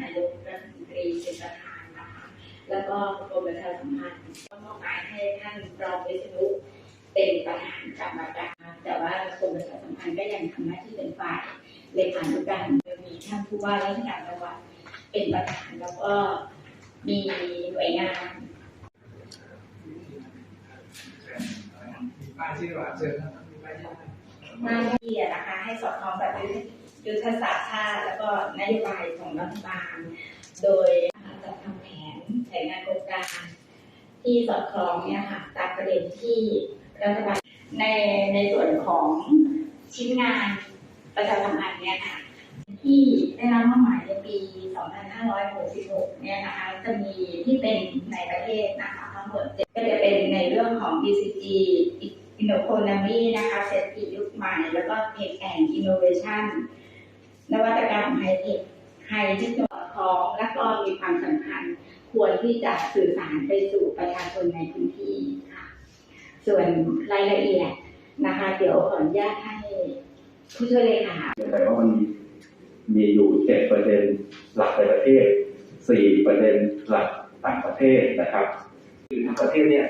นายกรัฐมนตรีเป็นประธานนะคะแล้วก็กรมประชาสัมพันธ์ก็มอบหมายให้ท่านรองวิษณุเป็นประธานกรรมการแต่ว่ากรมประชาสัมพันธ์ก็ยังทำหน้าที่เป็นฝ่ายเลขานุการมีท่านผู้ว่าราชการจังหวัดเป็นประธานแล้วก็มีหน่วยงานป้ายชื่ว่าเชิญครับมีป้ายชื่อหน้าที่นะคะให้สอดคล้องกับยุทธ ยุทธศาสตร์ชาติแล้วก็นโยบายของรัฐบาล โดยจัดทำแผนแผนงานโครงการ ที่สอดคล้องเนี่ยค่ะตามประเด็นที่รัฐบาลในในส่วนของชิ้นงานประชาสัมพันธ์เนี่ยค่ะที่ได้รับมอบหมายในปี 2566 เนี่ยนะคะจะมีที่เป็นในประเทศนะคะทั้งหมดเจ็ดก็จะเป็นในเรื่องของ BCG Economy นมีนะคะเศรษฐกิจยุคใหม่ แล้วก็ Tech and Innovation นวัตกรรม ไฮเทคไฮเทคโนโลยีของและก็มีความสำคัญ ควรที่จะสื่อสารไปสู่ประชาชนในพื้นที่ค่ะ ส่วนรายละเอียดนะคะ เดี๋ยวขออนุญาตให้ผู้ช่วยเลขาแปลว่ามันมีอยู่เจ็ดเปอร์เซ็นหลักในประเทศสี่เปอร์เซ็นหลักต่างประเทศนะครับคือทั้งประเทศเนี่ย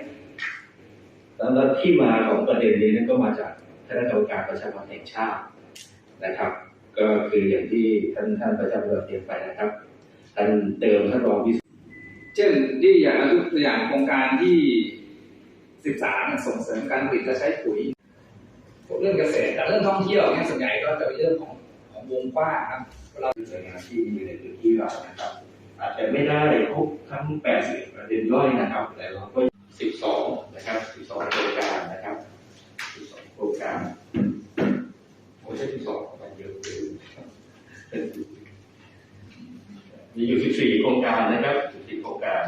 แล้วที่มาของประเด็นนี้นั่นก็มาจากคณะกรรมการประชาสัมพันธ์แห่งชาตินะครับ ก็คืออย่างที่ท่านท่านประชาสัมพันธ์เรียนไปนะครับท่านเติมท่านรองวิศเช่นที่อย่างยกตัวอย่างโครงการที่ 13 ส่งเสริมการผลิตและใช้ปุ๋ยเรื่องเกษตรแต่เรื่องท่องเที่ยวเนี่ยส่วนใหญ่ก็จะเป็นเรื่องของของวงกว้างครับหน่วยงานที่อยู่ในพื้นที่เรานะครับ อาจจะไม่ได้ครบทั้ง 80 ประเด็นย่อยนะครับ แต่เราก็ เส้สองมันเยอะขึ้นมีอยู่ 14 โครงการนะครับ 14 โครงการ